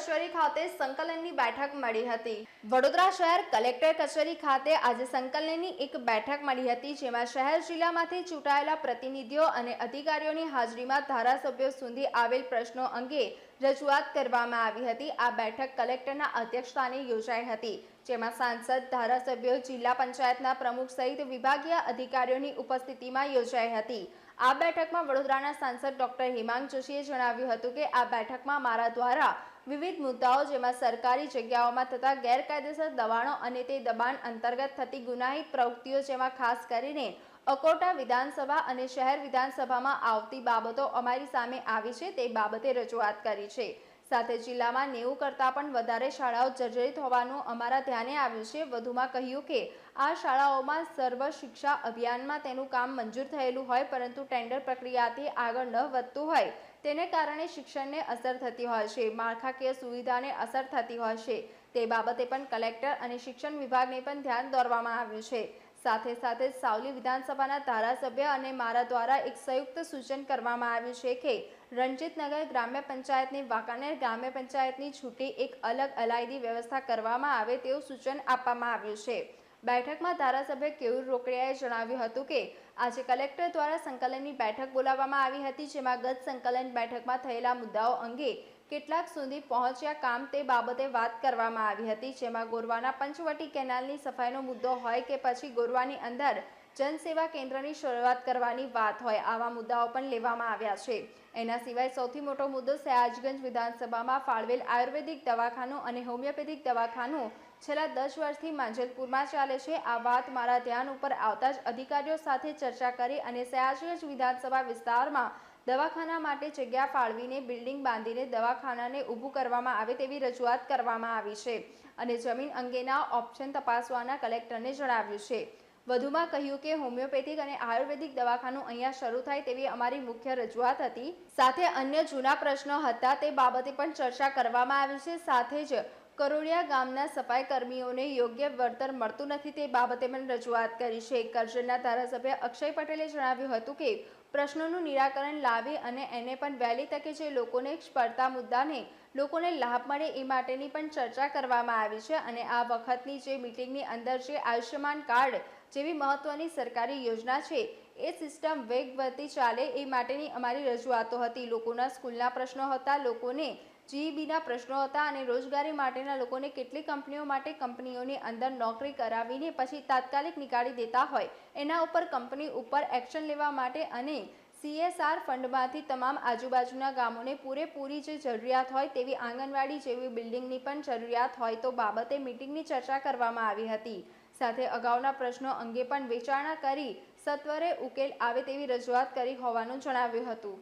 કચેરી ખાતે સંકલનની બેઠક મળી હતી. વડોદરા શહેર કલેક્ટર કચેરી ખાતે આજે સંકલનની એક બેઠક મળી હતી, જેમાં શહેર જિલ્લામાંથી ચૂંટાયેલા પ્રતિનિધિઓ અને અધિકારીઓની હાજરીમાં ધારાસભ્યો સુધી આવેલ પ્રશ્નો અંગે રજૂઆત કરવામાં આવી હતી. આ બેઠક કલેક્ટરના અધ્યક્ષસ્થાને યોજાઈ હતી. જેમાં સાંસદ, ધારાસભ્યો, જિલ્લા પંચાયતના પ્રમુખ સહિત વિભાગીય અધિકારીઓની ઉપસ્થિતિમાં યોજાઈ હતી. આ બેઠકમાં વડોદરાના સાંસદ ડોક્ટર હેમાંગ જોશીએ જણાવ્યું હતું કે આ બેઠકમાં મારા દ્વારા વિવિધ મુદ્દાઓ જેમાં સરકારી જગ્યાઓમાં થતા ગેરકાયદેસર દબાણો અને તે દબાણ અંતર્ગત થતી ગુનાહિત પ્રવૃત્તિઓ જેમાં ખાસ કરીને અકોટા વિધાનસભા અને શહેર વિધાનસભામાં આવતી બાબતો અમારી સામે આવી છે તે બાબતે રજૂઆત કરી છે. સાથે જિલ્લામાં નેવું કરતાં પણ વધારે શાળાઓ જર્જરિત હોવાનું અમારા ધ્યાને આવ્યું છે. વધુમાં કહ્યું કે, આ શાળાઓમાં સર્વ શિક્ષા અભિયાનમાં તેનું કામ મંજૂર થયેલું હોય, પરંતુ ટેન્ડર પ્રક્રિયાથી આગળ ન વધતું હોય, તેને કારણે શિક્ષણને અસર થતી હોય છે, માળખાકીય સુવિધાને અસર થતી હોય છે. તે બાબતે પણ કલેક્ટર અને શિક્ષણ વિભાગને પણ ધ્યાન દોરવામાં આવ્યું છે. સાથે સાથે સાવલી વિધાનસભાના ધારાસભ્ય અને મારા દ્વારા એક સંયુક્ત સૂચન કરવામાં આવ્યું છે કે રણજીતનગર ગ્રામ્ય પંચાયતની વાંકાનેર ગ્રામ્ય પંચાયતની છૂટી એક અલગ અલાયદી વ્યવસ્થા કરવામાં આવે તેવું સૂચન આપવામાં આવ્યું છે. બેઠકમાં ધારાસભ્ય કેયુર રોકડિયાએ જણાવ્યું હતું કે, આજે કલેક્ટર દ્વારા સંકલનની બેઠક બોલાવવામાં આવી હતી, જેમાં ગત સંકલન બેઠકમાં થયેલા મુદ્દાઓ અંગે કેટલાક સુધી પહોંચ્યા કામ તે બાબતે વાત કરવામાં આવી હતી, જેમાં ગોરવાના પંચવટી કેનાલની સફાઈનો મુદ્દો હોય કે પછી ગોરવાની અંદર જનસેવા કેન્દ્રની શરૂઆત કરવાની વાત હોય, આવા મુદ્દાઓ પણ લેવામાં આવ્યા છે. એના સિવાય સૌથી મોટો મુદ્દો સયાજગંજ વિધાનસભામાં ફાળવેલ આયુર્વેદિક દવાખાનું અને હોમિયોપેથિક દવાખાનું છેલ્લા દસ વર્ષથી માંજલપુરમાં ચાલે છે. આ વાત મારા ધ્યાન ઉપર આવતા જ અધિકારીઓ સાથે ચર્ચા કરી અને સયાજગંજ વિધાનસભા વિસ્તારમાં દવાખાના માટે જગ્યા ફાળવીને બિલ્ડિંગ બાંધીને દવાખાનાને ઊભું કરવામાં આવે તેવી રજૂઆત કરવામાં આવી છે અને જમીન અંગેના ઓપ્શન તપાસવાના કલેક્ટરને જણાવ્યું છે. વધુમાં કહ્યું કે હોમિયોપેથિક અને આયુર્વેદિક દવાખાનું અહીંયા શરૂ થાય તેવી અમારી મુખ્ય રજૂઆત હતી. સાથે અન્ય જૂના પ્રશ્નો હતા તે બાબતે પણ ચર્ચા કરવામાં આવી છે. સાથે જ કરોડિયા ગામના સફાઈ કર્મીઓને યોગ્ય વળતર મળતું નથી તે બાબતે પણ રજૂઆત કરી છે. કરજણના ધારાસભ્ય અક્ષય પટેલે જણાવ્યું હતું કે પ્રશ્નોનું નિરાકરણ લાવી અને એને પણ વહેલી તકે જે લોકોને પડતા મુદ્દાને લોકોને લાભ મળે એ માટેની પણ ચર્ચા કરવામાં આવી છે અને આ વખતની જે મિટિંગની અંદર જે આયુષ્યમાન કાર્ડ જેવી મહત્વની સરકારી યોજના છે, એ સિસ્ટમ વેગવતી ચાલે એ માટેની અમારી રજૂઆતો હતી. લોકોના સ્કૂલના પ્રશ્નો હતા, લોકોને જીઈબીના પ્રશ્નો હતા અને રોજગારી માટેના લોકોને કેટલી કંપનીઓ માટે કંપનીઓની અંદર નોકરી કરાવીને પછી તાત્કાલિક નીકાળી દેતા હોય. એના ઉપર કંપની ઉપર એક્શન લેવા માટે અને સીએસઆર ફંડમાંથી તમામ આજુબાજુના ગામોને પૂરેપૂરી જે જરૂરિયાત હોય તેવી આંગણવાડી જેવી બિલ્ડિંગની પણ જરૂરિયાત હોય તો બાબતે મિટિંગની ચર્ચા કરવામાં આવી હતી. સાથે અગાઉના પ્રશ્નો અંગે પણ વિચારણા કરી સત્વરે ઉકેલ આવે તેવી રજૂઆત કરી હોવાનું જણાવ્યું હતું.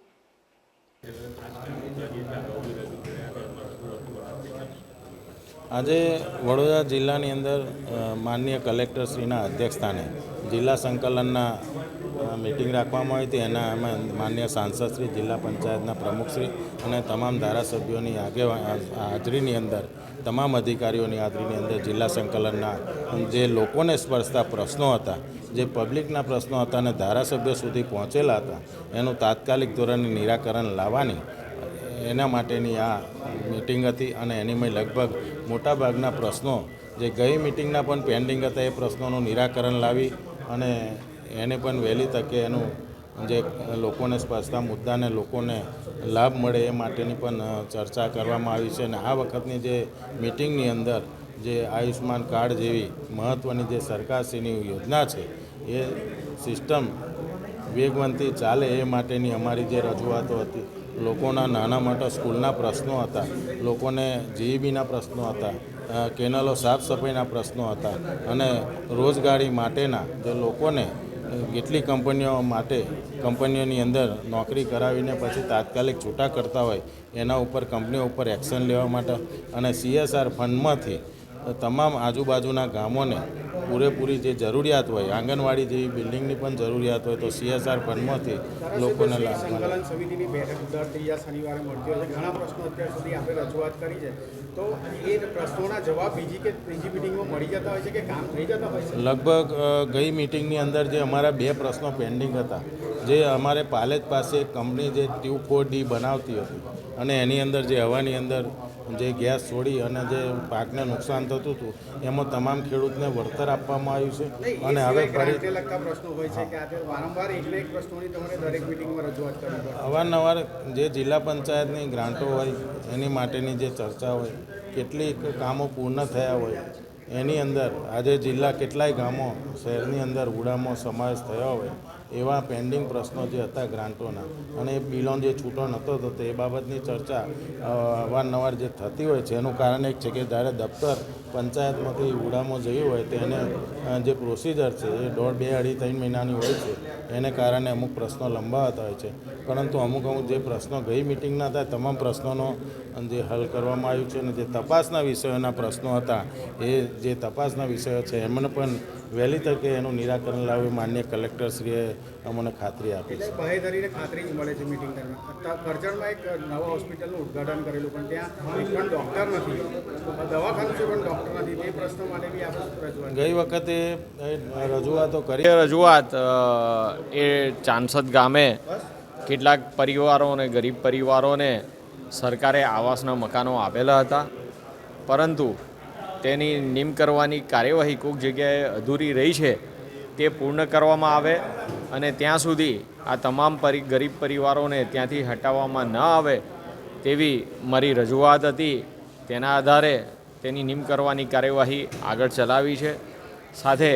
આજે વડોદરા જિલ્લાની અંદર અ, માનનીય કલેક્ટરશ્રીના અધ્યક્ષસ્થાને જિલ્લા સંકલનના મિટિંગ રાખવામાં આવી હતી. એના એમાં માન્ય સાંસદશ્રી જિલ્લા પંચાયતના પ્રમુખશ્રી અને તમામ ધારાસભ્યોની આગેવા હાજરીની અંદર તમામ અધિકારીઓની હાજરીની અંદર જિલ્લા સંકલનના જે લોકોને સ્પર્શતા પ્રશ્નો હતા, જે પબ્લિકના પ્રશ્નો હતા અને ધારાસભ્યો સુધી પહોંચેલા હતા, એનું તાત્કાલિક ધોરણે નિરાકરણ લાવવાની એના માટેની આ મિટિંગ હતી અને એની મેં લગભગ મોટાભાગના પ્રશ્નો, જે ગઈ મિટિંગના પણ પેન્ડિંગ હતા, એ પ્રશ્નોનું નિરાકરણ લાવી અને એને પણ વહેલી તકે એનું જે લોકોને સ્પર્શતા મુદ્દાને લોકોને લાભ મળે એ માટેની પણ ચર્ચા કરવામાં આવી છે અને આ વખતની જે મિટિંગની અંદર જે આયુષ્માન કાર્ડ જેવી મહત્ત્વની જે સરકારશ્રીની યોજના છે, એ સિસ્ટમ વેગવંતી ચાલે એ માટેની અમારી જે રજૂઆતો હતી. લોકોના નાના મોટા સ્કૂલના પ્રશ્નો હતા, લોકોને જીઈબીના પ્રશ્નો હતા કેનલો સાફ સફાઈના પ્રશ્નો હતા અને રોજગારી માટેના જે લોકોને કેટલી કંપનીઓ માટે કંપનીઓની અંદર નોકરી કરાવીને પછી તાત્કાલિક છૂટા કરતા હોય, એના ઉપર કંપનીઓ ઉપર એક્શન લેવા માટે અને સીએસઆર ફંડમાંથી તમામ આજુબાજુના ગામોને પૂરેપૂરી જે જરૂરિયાત હોય આંગણવાડી જેવી બિલ્ડિંગની પણ જરૂરિયાત હોય તો સીએસઆર ફંડમાંથી લોકોને લાભ સંકલન સમિતિની બેઠક દર ત્રીજા શનિવારે મળતી હોય છે. ઘણા પ્રશ્નો અત્યાર સુધી આપણે રજૂઆત કરી છે. તો એ પ્રશ્નોના જવાબ બીજી કે ત્રીજી મિટિંગમાં મળી જતા હોય છે કે કામ થઈ જતા હોય છે? લગભગ ગઈ મિટિંગની અંદર જે અમારા બે પ્રશ્નો પેન્ડિંગ હતા જે અમારે પાલેજ પાસે કંપની જે ટ્યુબ ફોર ડી બનાવતી હતી અને એની અંદર જે હવાની અંદર જે ગેસ છોડી અને જે પાકને નુકસાન થતું હતું એમાં તમામ ખેડૂતને વળતર આપવામાં આવ્યું છે. અને હવે ફરી પ્રશ્નો હોય છે કે આજે વારંવાર એક એક પ્રશ્નોની તમારે દરેક મિટિંગમાં રજૂઆત કરવી અવારનવાર જે જિલ્લા પંચાયતની ગ્રાન્ટો હોય એની માટેની જે ચર્ચા હોય કેટલીક કામો પૂર્ણ થયા હોય એની અંદર આજે જિલ્લા કેટલાય ગામો શહેરની અંદર ઉડામો સમાવેશ થયો હોય એવા પેન્ડિંગ પ્રશ્નો જે હતા ગ્રાન્ટોના અને એ બિલોન જે છૂટો નહોતો થતો એ બાબતની ચર્ચા અવારનવાર જે થતી હોય છે, એનું કારણ એક છે કે જ્યારે દફતર પંચાયતમાંથી ઉડામાં જયું હોય તો એને જે પ્રોસિજર છે, એ દોઢ, બે, અઢી, ત્રણ મહિનાની હોય છે, એને કારણે અમુક પ્રશ્નો લંબાવતા હોય છે. પરંતુ અમુક અમુક જે પ્રશ્નો ગઈ મિટિંગના હતા તમામ પ્રશ્નોનો જે હલ કરવામાં આવ્યું છે અને જે તપાસના વિષયોના પ્રશ્નો હતા, એ જે તપાસના વિષયો છે, એમને પણ વહેલી તકે એનું નિરાકરણ લાવવી માન્ય કલેક્ટરશ્રીએ અમને ખાતરી આપી છે. ખાતરી જ મળે છે મિટિંગ દરમિયાન. એક નવા હોસ્પિટલનું ઉદઘાટન કરેલું પણ ત્યાં પણ ડૉક્ટર નથી. દવાખાનું છે પણ ગઈ વખતે રજૂઆતો કરી. રજૂઆત એ ચાંસદ ગામે કેટલાક પરિવારોને, ગરીબ પરિવારોને સરકારે આવાસના મકાનો આપેલા હતા. પરંતુ તેની નિમ કરવાની કાર્યવાહી કોઈક જગ્યાએ અધૂરી રહી છે તે પૂર્ણ કરવામાં આવે અને ત્યાં સુધી આ તમામ પરી, ગરીબ પરિવારોને ત્યાંથી હટાવવામાં ન આવે તેવી મારી રજૂઆત હતી. તેના આધારે તેની નિમ કરવાની કાર્યવાહી આગળ ચલાવી છે. સાથે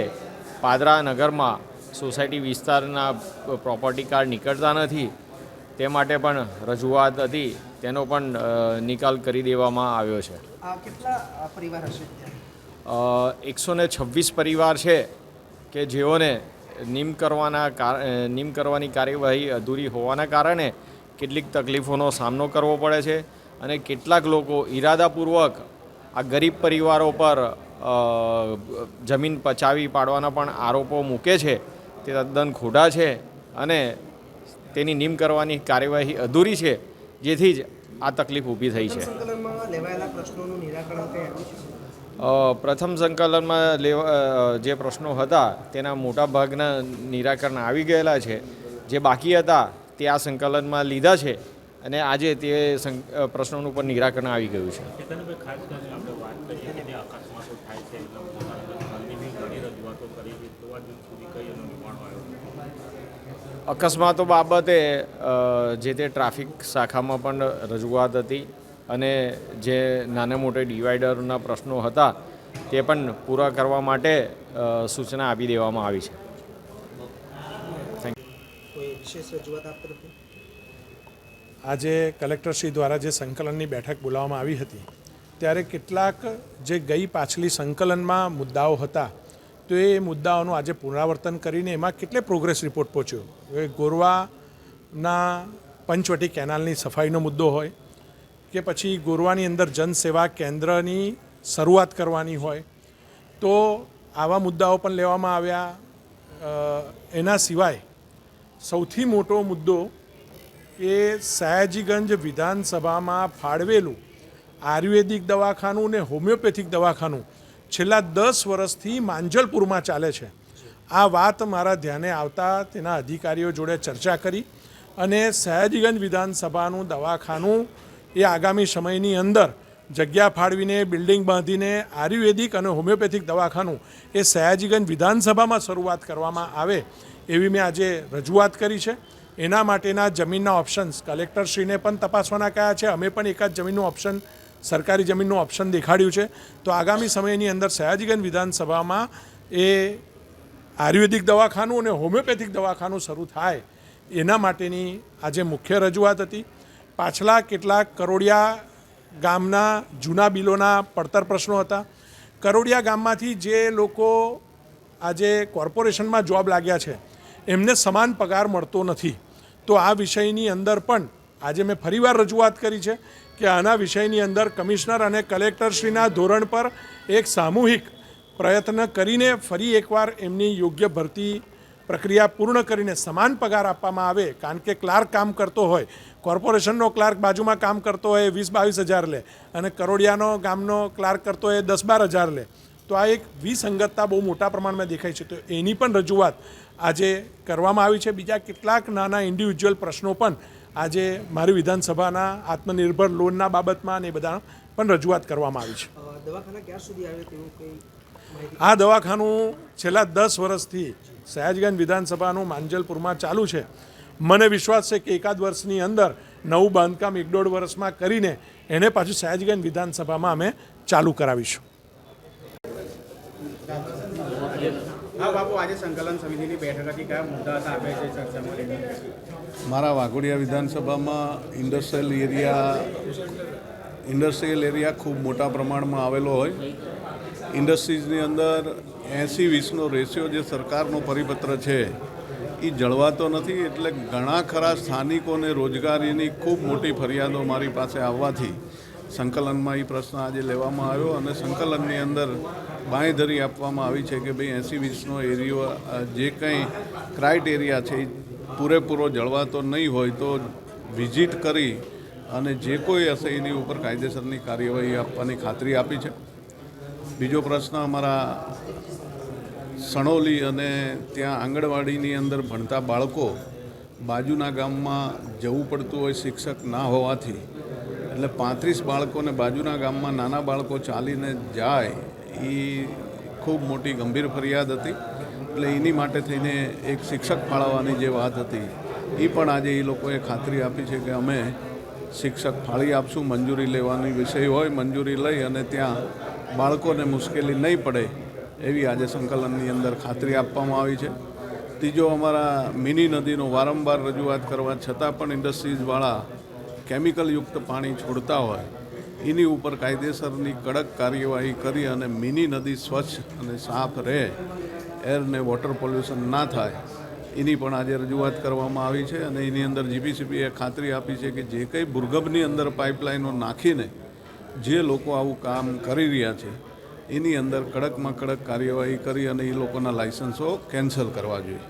પાદરા નગરમાં સોસાયટી વિસ્તારના પ્રોપર્ટી કાર્ડ નીકળતા નથી. તે માટે પણ રજૂઆત હતી. તેનો પણ નિકાલ કરી દેવામાં આવ્યો છે. કેટલા પરિવાર હશે એકસો ને છવ્વીસ પરિવાર છે કે જેઓને નિમ કરવાના કાર નિમ કરવાની કાર્યવાહી અધૂરી હોવાના કારણે કેટલીક તકલીફોનો સામનો કરવો પડે છે અને કેટલાક લોકો ઈરાદાપૂર્વક આ ગરીબ પરિવારો પર જમીન પચાવી પાડવાના પણ આરોપો મૂકે છે. તે તદ્દન ખોટા છે અને તેની નિમ કરવાની કાર્યવાહી અધૂરી છે જેથી જ આ તકલીફ ઊભી થઈ છે. સંકલનમાં લેવાયેલા પ્રશ્નોનું નિરાકરણ કંઈ આવ્યું છે? અ, પ્રથમ સંકલનમાં લેવા જે પ્રશ્નો હતા તેના મોટા ભાગના નિરાકરણ આવી ગયેલા છે. જે બાકી હતા તે આ સંકલનમાં લીધા છે અને આજે તે પ્રશ્નોનું પણ નિરાકરણ આવી ગયું છે ચેતનભાઈ ખાસ કરીને આપણે વાત કરીએ કે જે અકસ્માતો થાય છે એટલે હાલની બી ઘણી રજૂઆતો કરી છે તો આ દિવસ સુધી કઈ એનો નિવાણો આવ્યો અકસ્માતો બાબતે જે તે ટ્રાફિક શાખામાં પણ રજૂઆત હતી અને જે નાને મોટે ડિવાઈડરના પ્રશ્નો હતા તે પણ પૂરા કરવા માટે સૂચના આપી દેવામાં આવી છે. કોઈ વિશેષ રજૂઆત આપ તરફથી? આજે કલેક્ટરશ્રી દ્વારા જે સંકલનની બેઠક બોલાવવામાં આવી હતી ત્યારે કેટલાક જે ગઈ પાછલી સંકલનમાં મુદ્દાઓ હતા તો એ મુદ્દાઓનું આજે પુનરાવર્તન કરીને એમાં કેટલે પ્રોગ્રેસ રિપોર્ટ પહોંચ્યો? હવે ગોરવાના પંચવટી કેનાલની સફાઈનો મુદ્દો હોય કે પછી ગોરવાની અંદર જનસેવા કેન્દ્રની શરૂઆત કરવાની હોય, તો આવા મુદ્દાઓ પણ લેવામાં આવ્યા. એના સિવાય સૌથી મોટો મુદ્દો એ સયાજીગંજ વિધાનસભામાં ફાળવેલું આયુર્વેદિક દવાખાનું ને હોમિયોપેથિક દવાખાનું છેલ્લા દસ વર્ષથી માંજલપુરમાં ચાલે છે. આ વાત મારા ધ્યાને આવતા તેના અધિકારીઓ જોડે ચર્ચા કરી અને સયાજીગંજ વિધાનસભાનું દવાખાનું એ આગામી સમયની અંદર જગ્યા ફાળવીને, બિલ્ડિંગ બાંધીને, આયુર્વેદિક અને હોમિયોપેથિક દવાખાનું એ સયાજીગંજ વિધાનસભામાં શરૂઆત કરવામાં આવે એવી મેં આજે રજૂઆત કરી છે. એના માટેના જમીનના ઓપ્શન્સ કલેક્ટરશ્રીને પણ તપાસવાના કયા છે. અમે પણ એકાદ જમીનનું ઓપ્શન સરકારી જમીનનું ઓપ્શન દેખાડ્યું છે. તો આગામી સમયની અંદર સયાજીગંજ વિધાનસભામાં એ આયુર્વેદિક દવાખાનું અને હોમિયોપેથિક દવાખાનું શરૂ થાય એના માટેની આજે મુખ્ય રજૂઆત હતી. પાછલા કેટલાક કરોડિયા ગામના જૂના બિલોના પડતર પ્રશ્નો હતા. કરોડિયા ગામમાંથી જે લોકો આજે કોર્પોરેશનમાં જોબ લાગ્યા છે, એમને સમાન પગાર મળતો નથી. તો આ વિષયની અંદર પણ આજે મેં ફરીવાર રજૂઆત કરી છે. કે આના વિષયની અંદર કમિશનર અને કલેક્ટરશ્રીના ધોરણ પર એક સામૂહિક પ્રયત્ન કરીને ફરી એકવાર એમની યોગ્ય ભરતી પ્રક્રિયા પૂર્ણ કરીને સમાન પગાર આપવામાં આવે, કારણ કે ક્લાર્ક કામ કરતો હોય, કોર્પોરેશનનો ક્લાર્ક બાજુમાં કામ કરતો હોય વીસ બાવીસ હજાર લે અને કરોડિયાનો ગામનો ક્લાર્ક કરતો હોય દસ બાર હજાર લે. તો આ એક વિસંગતતા બહુ મોટા પ્રમાણમાં દેખાય છે. તો એની પણ રજૂઆત આજે કરવામાં આવી છે. બીજા કેટલાક નાના ઇન્ડિવિજ્યુઅલ પ્રશ્નો પણ આજે મારી વિધાનસભાના આત્મનિર્ભર લોનના બાબતમાં અને એ બધા પણ રજૂઆત કરવામાં આવી છે. દવાખાના ક્યાં સુધી આવે તેવું કંઈ આ દવાખાનું છેલ્લા દસ વર્ષથી સયાજગંજ વિધાનસભાનું માંજલપુરમાં ચાલુ છે. મને વિશ્વાસ છે કે એકાદ વર્ષની અંદર નવું બાંધકામ એક દોઢ વર્ષમાં કરીને એને પાછું સયાજગંજ વિધાનસભામાં અમે ચાલુ કરાવીશું. હા, બાપુ, આજે સંકલન સમિતિની બેઠક હતી. કયા મુદ્દા હતા આપે છે ચર્ચા માટે? મારા વાઘોડિયા વિધાનસભામાં ઇન્ડસ્ટ્રીયલ એરિયા ઇન્ડસ્ટ્રીયલ એરિયા ખૂબ મોટા પ્રમાણમાં આવેલો હોય. ઇન્ડસ્ટ્રીઝની અંદર એંસી વીસનો રેશિયો જે સરકારનો પરિપત્ર છે એ જળવાતો નથી એટલે ઘણા ખરા સ્થાનિકોને રોજગારીની ખૂબ મોટી ફરિયાદો મારી પાસે આવવાથી સંકલનમાં એ પ્રશ્ન આજે લેવામાં આવ્યો અને સંકલનની અંદર બાંયધરી આપવામાં આવી છે કે ભાઈ એંસી વીસનો એરિયો જે કંઈ ક્રાઇટેરિયા છે એ પૂરેપૂરો જળવાતો નહીં હોય તો વિઝિટ કરી અને જે કોઈ હશે એની ઉપર કાયદેસરની કાર્યવાહી આપવાની ખાતરી આપી છે. બીજો પ્રશ્ન અમારા સણોલી અને ત્યાં આંગણવાડીની અંદર ભણતા બાળકો બાજુના ગામમાં જવું પડતું હોય શિક્ષક ના હોવાથી એટલે પાંત્રીસ બાળકોને બાજુના ગામમાં નાના બાળકો ચાલીને જાય, એ ખૂબ મોટી ગંભીર ફરિયાદ હતી. એટલે એની માટે થઈને એક શિક્ષક ફાળવવાની જે વાત હતી, એ પણ આજે એ લોકોએ ખાતરી આપી છે કે અમે શિક્ષક ફાળી આપશું, મંજૂરી લેવાની વિષય હોય મંજૂરી લઈ અને ત્યાં બાળકોને મુશ્કેલી નહીં પડે એવી આજે સંકલનની અંદર ખાતરી આપવામાં આવી છે. ત્રીજો અમારા મિની નદીનો વારંવાર રજૂઆત કરવા છતાં પણ ઇન્ડસ્ટ્રીઝવાળા કેમિકલયુક્ત પાણી છોડતા હોય, એની ઉપર કાયદેસરની કડક કાર્યવાહી કરી અને મિની નદી સ્વચ્છ અને સાફ રહે એરને વોટર પોલ્યુશન ના થાય, એની પણ આજે રજૂઆત કરવામાં આવી છે અને એની અંદર જીપીસીબીએ ખાતરી આપી છે કે જે કંઈ ભૂર્ગભની અંદર પાઇપલાઇનો નાખીને જે લોકો આવું કામ કરી રહ્યા છે, એની અંદર કડકમાં કડક કાર્યવાહી કરી અને એ લોકોના લાઇસન્સો કેન્સલ કરવા જોઈએ.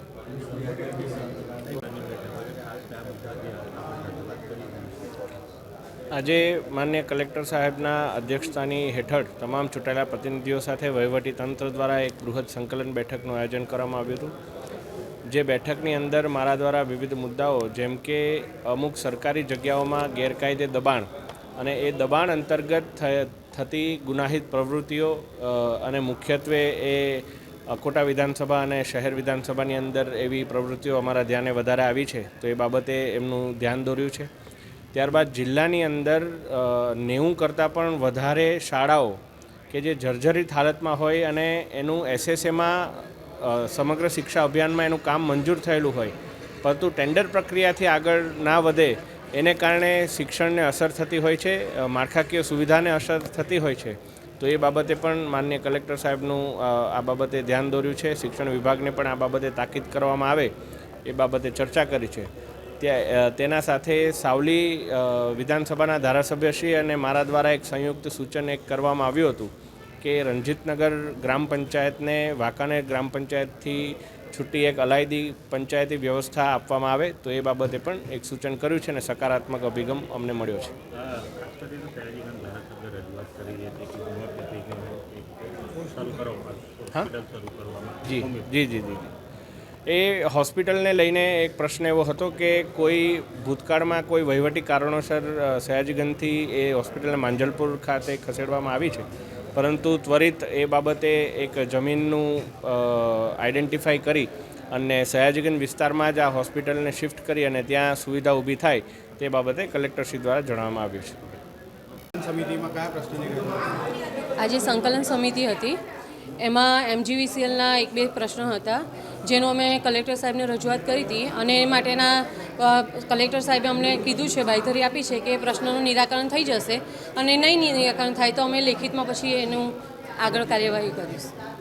આજે માન્ય કલેક્ટર સાહેબના અધ્યક્ષતાની હેઠળ તમામ ચૂંટાયેલા પ્રતિનિધિઓ સાથે વહીવટી તંત્ર દ્વારા એક બૃહદ સંકલન બેઠકનું આયોજન કરવામાં આવ્યું હતું. જે બેઠકની અંદર મારા દ્વારા વિવિધ મુદ્દાઓ, જેમ કે અમુક સરકારી જગ્યાઓમાં ગેરકાયદે દબાણ અને એ દબાણ અંતર્ગત થતી ગુનાહિત પ્રવૃત્તિઓ અને મુખ્યત્વે એ અકોટા વિધાનસભા અને શહેર વિધાનસભાની અંદર એવી પ્રવૃત્તિઓ અમારા ધ્યાને વધારે આવી છે, તો એ બાબતે એમનું ધ્યાન દોર્યું છે. ત્યારબાદ જિલ્લાની અંદર નેવું કરતાં પણ વધારે શાળાઓ કે જે જર્જરિત હાલતમાં હોય અને એનું એસએસએમાં સમગ્ર શિક્ષા અભિયાનમાં એનું કામ મંજૂર થયેલું હોય. પરંતુ ટેન્ડર પ્રક્રિયાથી આગળ ના વધે એને કારણે શિક્ષણને અસર થતી હોય છે માળખાકીય સુવિધાને અસર થતી હોય છે. તો એ બાબતે પણ માન્ય કલેક્ટર સાહેબનું આ બાબતે ધ્યાન દોર્યું છે. શિક્ષણ વિભાગને પણ આ બાબતે તાકીદ કરવામાં આવે એ બાબતે ચર્ચા કરી છે. ત્યાં તેના સાથે સાવલી વિધાનસભાના ધારાસભ્યશ્રી અને મારા દ્વારા એક સંયુક્ત સૂચન એક કરવામાં આવ્યું હતું કે રણજીતનગર ગ્રામ પંચાયતને વાંકાનેર ગ્રામ પંચાયતથી છૂટી એક અલાયદી પંચાયતી વ્યવસ્થા આપવામાં આવે તો એ બાબતે પણ એક સૂચન કર્યું છે અને સકારાત્મક અભિગમ અમને મળ્યો છે. કરવામાં. જી જી જી જી. એ હોસ્પિટલને લઈને એક પ્રશ્ન એવો હતો કે કોઈ ભૂતકાળમાં કોઈ વહીવટી કારણોસર સયાજીગંજથી એ હોસ્પિટલને માંજલપુર ખાતે ખસેડવામાં આવી છે. પરંતુ ત્વરિત એ બાબતે એક જમીનનું આઈડેન્ટિફાઈ કરી અને સયાજીગંજ વિસ્તારમાં જ આ હોસ્પિટલને શિફ્ટ કરી અને ત્યાં સુવિધા ઊભી થાય તે બાબતે કલેક્ટરશ્રી દ્વારા જણાવવામાં આવ્યું છે. સમિતિમાં કયા આજે સંકલન સમિતિ હતી. એમાં એમજીવીસીએલના એક બે પ્રશ્નો હતા, જેનો અમે કલેક્ટર સાહેબને રજૂઆત કરી હતી અને એ માટેના કલેક્ટર સાહેબે અમને કીધું છે, બાયધરી આપી છે કે પ્રશ્નોનું નિરાકરણ થઈ જશે અને નહીં નિરાકરણ થાય તો અમે લેખિતમાં પછી એનું આગળ કાર્યવાહી કરીશું.